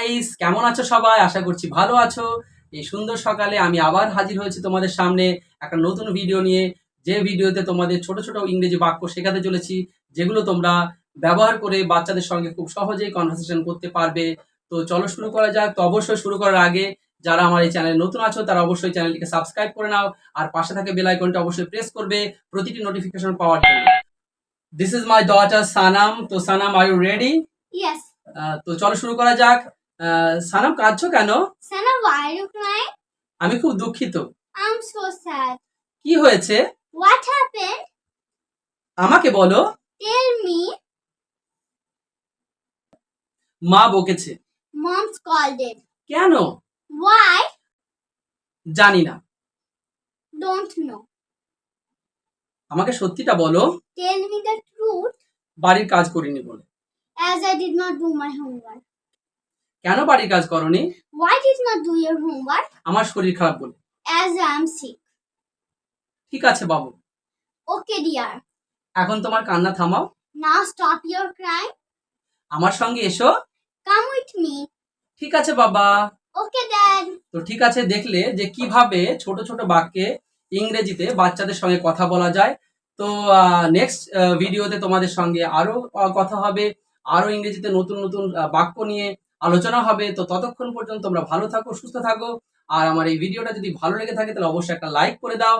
Guys কেমন আছো সবাই? আশা করছি ভালো আছো। এই সুন্দর সকালে আমি আবার হাজির হয়েছি তোমাদের সামনে একটা নতুন ভিডিও নিয়ে। যে ভিডিওতে তোমাদের ছোট ছোট ইংরেজি বাক্য শেখাতে চলেছি যেগুলো তোমরা ব্যবহার করে বাচ্চাদের সঙ্গে খুব সহজেই কনভারসেশন করতে পারবে। তো চলো শুরু করা যাক। তো অবশ্যই শুরু করার আগে যারা আমার এই চ্যানেলে নতুন আছো তারা অবশ্যই চ্যানেলটিকে সাবস্ক্রাইব করে নাও। আর পাশে থাকে বেল আইকনটা অবশ্যই প্রেস করবে প্রতিটি নোটিফিকেশন পাওয়ার জন্য। This is my daughter Sanam তো Sanam are you ready Yes. তো চলো শুরু করা যাক। সানাম কাঁদছো কেন? সানাম ভাইরুক নাই আমি খুব দুঃখিত। আম সো স্যার কি হয়েছে? হোয়াট হ্যাপেন্ড আমাকে বলো। টেল মি মা বকেছে। মমস কলড ইট কেন? হোয়াই জানি না। ডোন্ট নো আমাকে সত্যিটা বলো। টেল মি দ্য ট্রুথ বাড়ির কাজ করিনি বলে। As I did not do my homework কেন বাড়ির কাজ করনি Why did not do your homework? আমার শরীর খারাপ বলে As I am sick. ঠিক আছে বাবু Okay, dear. এখন তোমার কান্না থামাও Now stop your crying. আমার সঙ্গে এসো Come with me. ঠিক আছে বাবা Okay, Dad. তো ঠিক আছে দেখলে যে কীভাবে ছোট ছোট বাক্যে ইংরেজিতে বাচ্চাদের সঙ্গে কথা বলা যায় তো নেক্সট ভিডিওতে তোমাদের সঙ্গে আরও আহ, কথা হবে আরও ইংরেজিতে নতুন নতুন আহ, বাক্য নিয়ে আলোচনা হবে, তো ততক্ষণ পর্যন্ত তোমরা ভালো থাকো, সুস্থ থাকো। আর আমার এই ভিডিওটা যদি ভালো লেগে থাকে, তাহলে অবশ্যই একটা লাইক করে দাও।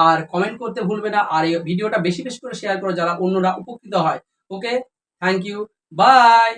আর কমেন্ট করতে ভুলবে না। আর এই ভিডিওটা বেশি বেশি করে শেয়ার করো, যারা অন্যরা উপকৃত হয়। Okay thank you by